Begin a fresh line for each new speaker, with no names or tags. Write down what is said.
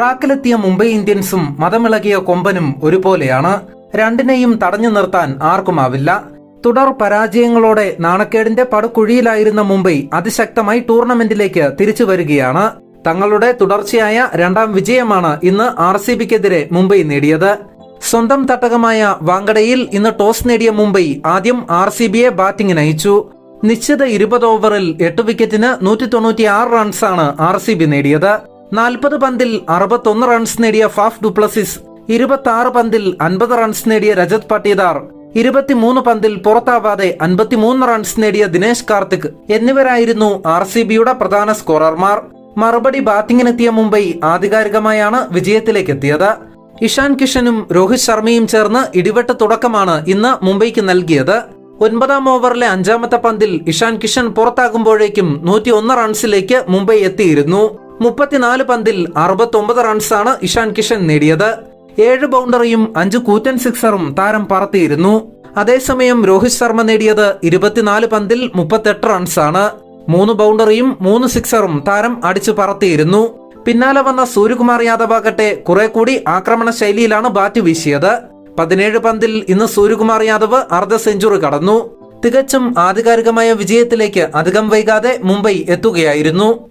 ട്രാക്കിലെത്തിയ മുംബൈ ഇന്ത്യൻസും മതമിളകിയ കൊമ്പനും ഒരുപോലെയാണ്. രണ്ടിനെയും തടഞ്ഞു നിർത്താൻ ആർക്കുമാവില്ല. തുടർ പരാജയങ്ങളോടെ നാണക്കേടിന്റെ പടുക്കുഴിയിലായിരുന്ന മുംബൈ അതിശക്തമായി ടൂർണമെന്റിലേക്ക് തിരിച്ചു വരികയാണ്. തങ്ങളുടെ തുടർച്ചയായ രണ്ടാം വിജയമാണ് ഇന്ന് ആർ സി ബിക്കെതിരെ മുംബൈ നേടിയത്. സ്വന്തം തട്ടകമായ വാങ്കടയിൽ ഇന്ന് ടോസ് നേടിയ മുംബൈ ആദ്യം ആർ സി ബിയെ ബാറ്റിംഗിന് അയച്ചു നിശ്ചിത ഇരുപത് ഓവറിൽ എട്ട് വിക്കറ്റിന് നൂറ്റി തൊണ്ണൂറ്റി ആറ് റൺസാണ് ആർ സി ബി നേടിയത്. നാൽപ്പത് പന്തിൽ അറുപത്തൊന്ന് റൺസ് നേടിയ ഫാഫ് ഡുപ്ലസിസ് ഇരുപത്തി പന്തിൽ അൻപത് റൺസ് നേടിയ രജത് പട്ടീദാർ ഇരുപത്തിമൂന്ന് പന്തിൽ പുറത്താവാതെ അൻപത്തിമൂന്ന് റൺസ് നേടിയ ദിനേശ് കാർത്തിക് എന്നിവരായിരുന്നു ആർ സി ബിയുടെ പ്രധാന സ്കോറർമാർ മറുപടി ബാറ്റിംഗിനെത്തിയ മുംബൈ ആധികാരികമായാണ് വിജയത്തിലേക്ക് എത്തിയത് ഇഷാൻ കിഷനും രോഹിത് ശർമ്മയും ചേർന്ന് ഇടിവെട്ട് തുടക്കമാണ് ഇന്ന് മുംബൈക്ക് നൽകിയത്. ഒൻപതാം ഓവറിലെ അഞ്ചാമത്തെ പന്തിൽ ഇഷാൻ കിഷൻ പുറത്താകുമ്പോഴേക്കും നൂറ്റി ഒന്ന് റൺസിലേക്ക് മുംബൈ എത്തിയിരുന്നു. മുപ്പത്തിനാല് പന്തിൽ അറുപത്തൊമ്പത് റൺസാണ് ഇഷാൻ കിഷൻ നേടിയത്. ഏഴ് ബൗണ്ടറിയും അഞ്ച് കൂറ്റൻ സിക്സറും താരം പറത്തിയിരുന്നു. അതേസമയം രോഹിത് ശർമ്മ നേടിയത് ഇരുപത്തിനാല് പന്തിൽ മുപ്പത്തെട്ട് റൺസാണ്. മൂന്ന് ബൗണ്ടറിയും മൂന്ന് സിക്സറും താരം അടിച്ചു പറത്തിയിരുന്നു. പിന്നാലെ വന്ന സൂര്യകുമാർ യാദവ് ആകട്ടെ കുറെ കൂടി ആക്രമണ ശൈലിയിലാണ് ബാറ്റ് വീശിയത്. പതിനേഴ് പന്തിൽ ഇന്ന് സൂര്യകുമാർ യാദവ് അർദ്ധ സെഞ്ചുറി കടന്നു. തികച്ചും ആധികാരികമായ വിജയത്തിലേക്ക് അധികം വൈകാതെ മുംബൈ എത്തുകയായിരുന്നു.